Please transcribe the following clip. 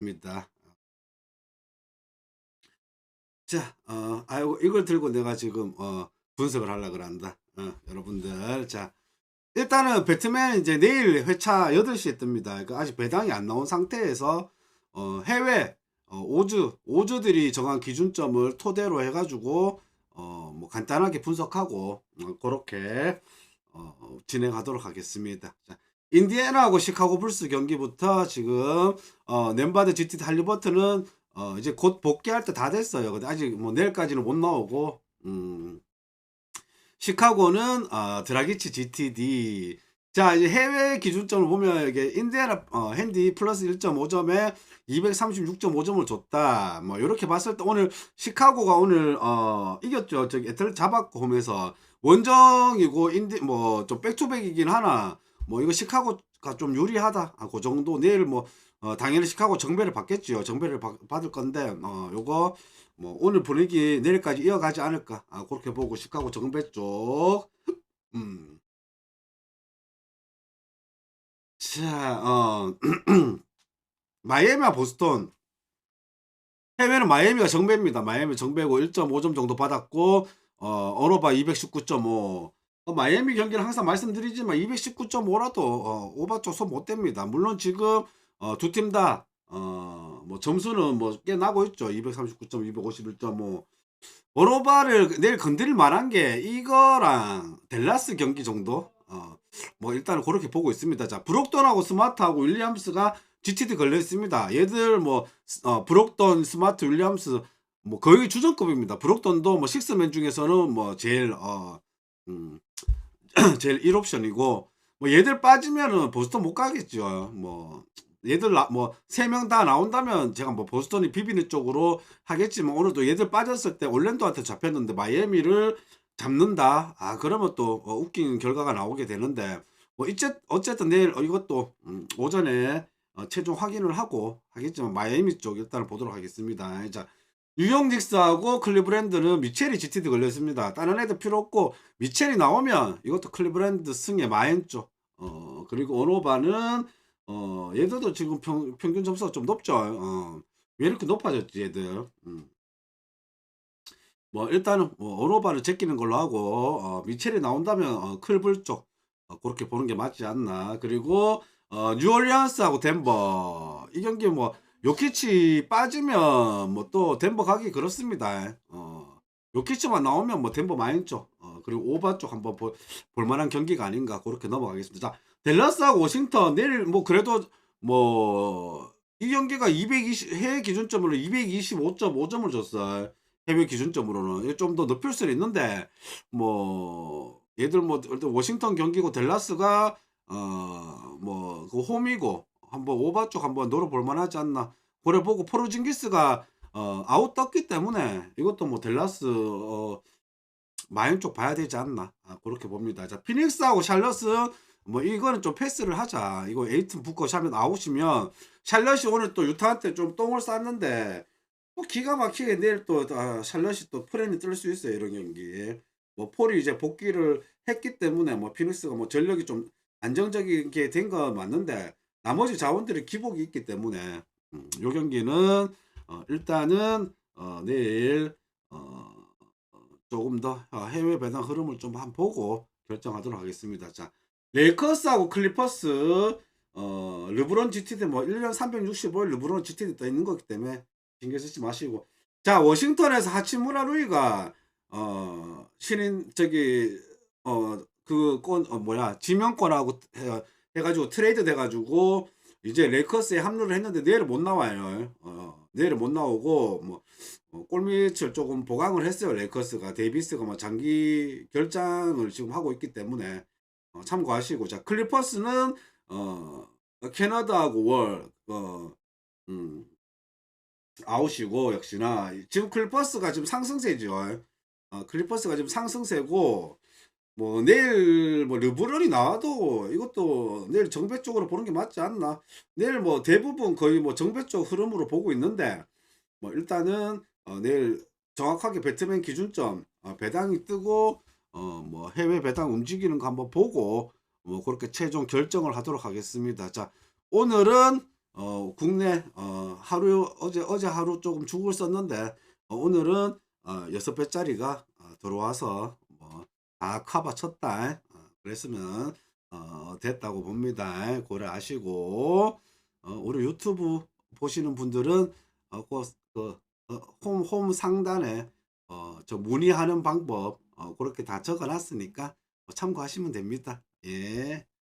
입니다. 자, 어, 아이고, 이걸 들고 내가 지금, 어, 분석을 하려고 그런다. 어, 여러분들. 자, 일단은 배트맨 이제 내일 회차 8시에 뜹니다. 그 아직 배당이 안 나온 상태에서, 어, 해외, 어, 오즈, 오즈들이 정한 기준점을 토대로 해가지고, 어, 뭐 간단하게 분석하고, 어, 그렇게, 어, 진행하도록 하겠습니다. 자, 인디애나하고 시카고 불스 경기부터 지금, 어, nem바드 GT 할리버트는 어, 이제 곧 복귀할 때 다 됐어요. 근데 아직 뭐 내일까지는 못 나오고, 음, 시카고는 어, 드라기치 GTD. 자, 이제 해외 기준점을 보면 이게 인디애나 어, 핸디 플러스 1.5점에 236.5점을 줬다. 뭐 이렇게 봤을 때 오늘 시카고가 오늘 어, 이겼죠. 저기 에틀 잡았고 홈에서 원정이고 인디 뭐 좀 백투백이긴 하나. 뭐 이거 시카고가 좀 유리하다. 아, 그 정도 내일 뭐 어, 당연히 시카고 정배를 받겠지요. 정배를 받, 받을 건데 어, 요거 뭐 오늘 분위기 내일까지 이어가지 않을까. 아, 그렇게 보고 시카고 정배 쪽. 음. 자, 어, 마이애미와 보스턴. 해외는 마이애미가 정배입니다. 마이애미 정배고 1.5점 정도 받았고, 어, 어로바 219.5. 어, 마이애미 경기는 항상 말씀드리지만 219.5라도 어, 오바 쪽손못 댑니다. 물론 지금 어, 두팀 다, 어, 뭐 점수는 뭐 꽤 나고 있죠. 239점, 251.5. 어로바를 내일 건드릴 만한 게 이거랑 델라스 경기 정도? 어, 뭐 일단은 그렇게 보고 있습니다. 자, 브록돈하고 스마트하고 윌리엄스가 GTD 걸려 있습니다. 얘들 뭐 어, 브록돈, 스마트, 윌리엄스 뭐 거의 주전급입니다. 브록돈도 뭐 식스맨 중에서는 뭐 제일 어 음, 제일 1옵션이고 뭐 얘들 빠지면은 보스턴 못 가겠죠. 뭐 얘들 뭐 세 명 다 나온다면 제가 뭐 보스턴이 비비는 쪽으로 하겠지만 오늘도 얘들 빠졌을 때 올랜도한테 잡혔는데 마이애미를 잡는다. 아 그러면 또 어, 웃긴 결과가 나오게 되는데 뭐 이제 어쨌든 내일 어, 이것도 음, 오전에 어, 최종 확인을 하고 하겠지만 마이애미 쪽 일단 보도록 하겠습니다. 자 뉴욕 닉스하고 클리브랜드는 미첼이 GTD 걸렸습니다. 다른 애들 필요 없고 미첼이 나오면 이것도 클리브랜드 승에 마인 쪽. 어 그리고 오노바는 어 얘들도 지금 평, 평균 점수가 좀 높죠. 어, 왜 이렇게 높아졌지 얘들. 음. 뭐 일단은 뭐 오노바를 제끼는 걸로 하고 어, 미첼이 나온다면 어, 클불 쪽 어, 그렇게 보는 게 맞지 않나. 그리고 어, 뉴올리언스하고 덴버 이 경기 뭐 요키치 빠지면 뭐 또 덴버 가기 그렇습니다. 어, 요키치만 나오면 뭐 덴버 마인 쪽 어, 그리고 오바 쪽 한번 볼, 볼만한 경기가 아닌가 그렇게 넘어가겠습니다. 자, 델라스하고 워싱턴 내일 뭐 그래도 뭐 이 경기가 220 해외 기준점으로 225.5점을 줬어요. 해외 기준점으로는 좀 더 높일 수는 있는데 뭐 얘들 뭐 워싱턴 경기고 델라스가 어뭐그 홈이고 한번 오바 쪽 한번 노려볼 만하지 않나 그래 보고 포르징기스가 어 아웃 떴기 때문에 이것도 뭐 델라스 어 마인 쪽 봐야 되지 않나 아, 그렇게 봅니다. 자 피닉스하고 샬럿은 뭐 이거는 좀 패스를 하자. 이거 에이튼 붙고 샤면 아웃이면 샬럿이 오늘 또 유타한테 좀 똥을 쌌는데 또 기가 막히게 내일 또 아, 샬럿이 또 프렌이 뜰 수 있어요 이런 경기. 뭐 폴이 이제 복귀를 했기 때문에 뭐 피닉스가 뭐 전력이 좀 안정적이게 된건 맞는데 나머지 자원들이 기복이 있기 때문에 음, 요 경기는 어, 일단은 어, 내일 어, 어, 조금 더 어, 해외 배당 흐름을 좀 한번 보고 결정하도록 하겠습니다. 자, 레이커스하고 클리퍼스 어, 르브론 GTD 뭐 1년 365일 르브론 GTD 떠 있는 거기 때문에 신경 쓰지 마시고 자, 워싱턴에서 하치무라 루이가 어, 신인 저기 어그건 어, 뭐야 지명권하고 해, 해가지고 트레이드 돼가지고 이제 레이커스에 합류를 했는데 내일 못 나와요. 어, 내일 못 나오고 뭐 어, 골밑을 조금 보강을 했어요. 레이커스가 데이비스가 뭐 장기 결장을 지금 하고 있기 때문에 어, 참고하시고 자 클리퍼스는 어 캐나다하고 월 어, 음, 아웃이고 역시나 지금 클리퍼스가 지금 상승세죠. 어, 클리퍼스가 지금 상승세고 뭐 내일 뭐 르브론이 나와도 이것도 내일 정배 쪽으로 보는 게 맞지 않나? 내일 뭐 대부분 거의 뭐 정배 쪽 흐름으로 보고 있는데 뭐 일단은 어 내일 정확하게 배트맨 기준점 어 배당이 뜨고 어 뭐 해외 배당 움직이는 거 한번 보고 뭐 그렇게 최종 결정을 하도록 하겠습니다. 자 오늘은 어, 국내 어, 하루 어제 어제 하루 조금 죽을 썼는데 어, 오늘은 어, 여섯 배짜리가 어, 들어와서 뭐 다 커버 쳤다. 어, 그랬으면 어, 됐다고 봅니다. 고려하시고 어, 우리 유튜브 보시는 분들은 어, 그, 그, 어, 홈, 홈 상단에 어, 저 문의하는 방법 어, 그렇게 다 적어놨으니까 참고하시면 됩니다. 예.